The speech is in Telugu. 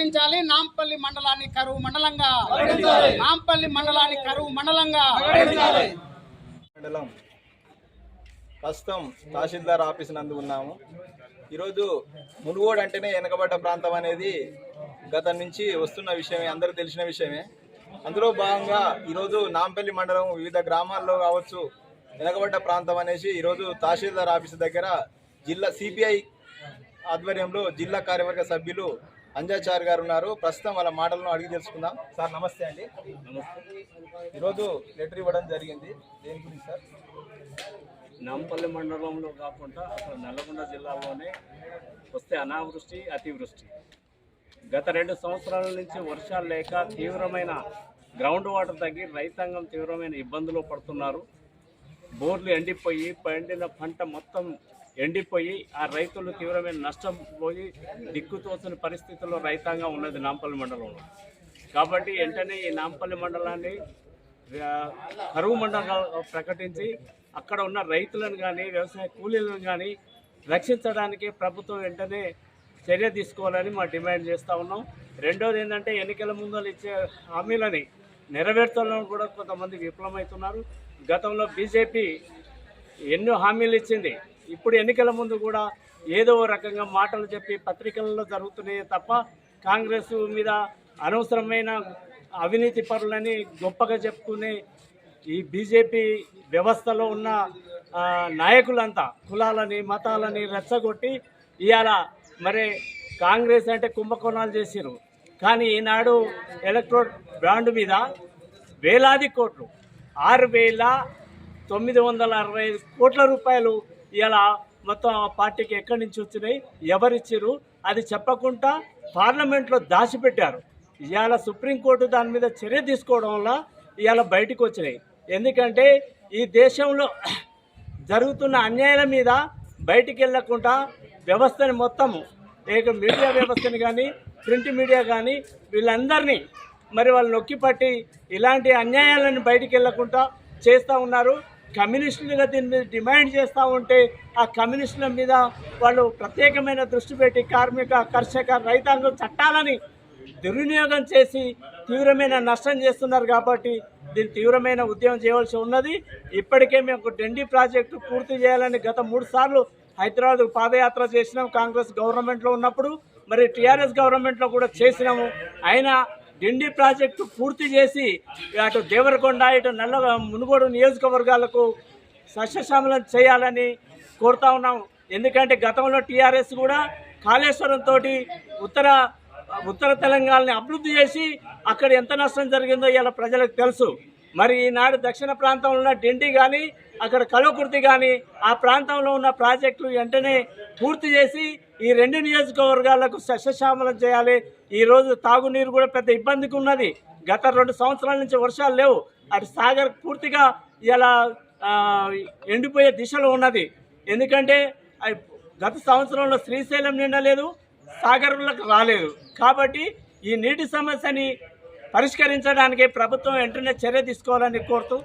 ప్రకటించాలి నాంపల్లి మండలాన్ని కరువు మండలంగా. నాంపల్లి మండలాన్ని కరువు మండలంగా. మండలం. ప్రస్తుతం తహసీల్దార్ ఆఫీస్ నందు ఉన్నాము. ఈరోజు మునుగోడు అంటేనే వెనకబడ్డ ప్రాంతం అనేది గత నుంచి వస్తున్న విషయమే అందరూ తెలిసిన విషయమే. అందులో భాగంగా ఈరోజు నాంపల్లి మండలం వివిధ గ్రామాల్లో కావచ్చు వెనకబడ్డ ప్రాంతం అనేసి ఈరోజు తహసీల్దార్ ఆఫీస్ దగ్గర జిల్లా సిపిఐ ఆధ్వర్యంలో జిల్లా కార్యవర్గ సభ్యులు అంజాచార్ గారు ఉన్నారు ప్రస్తుతం వాళ్ళ మాటలను అడిగి తెలుసుకుందాం. సార్ నమస్తే అండి. ఈరోజు లెటర్ ఇవ్వడం జరిగింది. దేని గురించి సార్? నాంపల్లి మండలంలో కాకుండా అసలు నల్లగొండ జిల్లాలోనే వస్తే అనావృష్టి అతివృష్టి. గత రెండు సంవత్సరాల నుంచి వర్షాలు లేక తీవ్రమైన గ్రౌండ్ వాటర్ తగ్గి రైతాంగం తీవ్రమైన ఇబ్బందులు పడుతున్నారు. బోర్లు ఎండిపోయి పండిన పంట మొత్తం ఎండిపోయి ఆ రైతులు తీవ్రమైన నష్టం పోయి దిక్కుతోచని పరిస్థితుల్లో రైతాంగం ఉన్నది నాంపల్లి మండలంలో. కాబట్టి వెంటనే ఈ నాంపల్లి మండలాన్ని కరువు మండలంగా ప్రకటించి అక్కడ ఉన్న రైతులను కానీ వ్యవసాయ కూలీలను కానీ రక్షించడానికి ప్రభుత్వం వెంటనే చర్య తీసుకోవాలని మా డిమాండ్ చేస్తూ ఉన్నాం. రెండోది ఏంటంటే ఎన్నికల ముందలు ఇచ్చే హామీలని నెరవేర్చాలని కూడా కొంతమంది విఫలమవుతున్నారు. గతంలో బీజేపీ ఎన్నో హామీలు ఇచ్చింది. ఇప్పుడు ఎన్నికల ముందు కూడా ఏదో రకంగా మాటలు చెప్పి పత్రికలలో జరుగుతున్నాయి తప్ప కాంగ్రెస్ మీద అనవసరమైన అవినీతి పరులని గొప్పగా చెప్పుకునే ఈ బీజేపీ వ్యవస్థలో ఉన్న నాయకులంతా కులాలని మతాలని రెచ్చగొట్టి ఇవాళ మరి కాంగ్రెస్ అంటే కుంభకోణాలు చేసిరు కానీ ఈనాడు ఎలక్ట్రోడ్ బ్రాండ్ మీద వేలాది కోట్లు ఆరు వేల తొమ్మిది వందల అరవై ఐదు కోట్ల రూపాయలు ఇలా మొత్తం ఆ పార్టీకి ఎక్కడి నుంచి వచ్చినాయి ఎవరిచ్చిర్రు అది చెప్పకుండా పార్లమెంట్లో దాచిపెట్టారు. ఇవాళ సుప్రీంకోర్టు దాని మీద చర్య తీసుకోవడం వల్ల ఇవాళ బయటకు వచ్చినాయి. ఎందుకంటే ఈ దేశంలో జరుగుతున్న అన్యాయాల మీద బయటికి వెళ్ళకుండా వ్యవస్థని మొత్తము ఏక మీడియా వ్యవస్థని కానీ ప్రింట్ మీడియా కానీ వీళ్ళందరినీ మరి వాళ్ళు నొక్కిపట్టి ఇలాంటి అన్యాయాలను బయటికి వెళ్ళకుండా చేస్తూ ఉన్నారు. కమ్యూనిస్టులుగా దీని మీద డిమాండ్ చేస్తూ ఉంటే ఆ కమ్యూనిస్టుల మీద వాళ్ళు ప్రత్యేకమైన దృష్టి పెట్టి కార్మిక కర్షక రైతాంగ చట్టాలని దుర్వినియోగం చేసి తీవ్రమైన నష్టం చేస్తున్నారు కాబట్టి దీన్ని తీవ్రమైన ఉద్యమం చేయవలసి ఉన్నది. ఇప్పటికే మేము డెండి ప్రాజెక్టు పూర్తి చేయాలని గత మూడు సార్లు హైదరాబాద్ పాదయాత్ర చేసినాం కాంగ్రెస్ గవర్నమెంట్లో ఉన్నప్పుడు. మరి టీఆర్ఎస్ గవర్నమెంట్లో కూడా చేసినాము. అయినా డిండి ప్రాజెక్టు పూర్తి చేసి అటు దేవరకొండ ఇటు నల్ల మునుగోడు నియోజకవర్గాలకు సస్యశ్యామలం చేయాలని కోరుతా ఉన్నాం. ఎందుకంటే గతంలో టీఆర్ఎస్ కూడా కాళేశ్వరం తోటి ఉత్తర ఉత్తర తెలంగాణని అభివృద్ధి చేసి అక్కడ ఎంత నష్టం జరిగిందో ఇలా ప్రజలకు తెలుసు. మరి ఈనాడు దక్షిణ ప్రాంతంలో ఉన్న డిండి కానీ అక్కడ కలువకుర్తి కానీ ఆ ప్రాంతంలో ఉన్న ప్రాజెక్టులు వెంటనే పూర్తి చేసి ఈ రెండు నియోజకవర్గాలకు సస్యశ్యామలం చేయాలి. ఈ రోజు తాగునీరు కూడా పెద్ద ఇబ్బందికి ఉన్నది. గత రెండు సంవత్సరాల నుంచి వర్షాలు లేవు. అటు సాగర్ పూర్తిగా ఇలా ఎండిపోయే దిశలో ఉన్నది. ఎందుకంటే గత సంవత్సరంలో శ్రీశైలం నిండలేదు సాగర్లకు రాలేదు. కాబట్టి ఈ నీటి సమస్యని పరిష్కరించడానికి ప్రభుత్వం వెంటనే చర్య తీసుకోవాలని కోరుతూ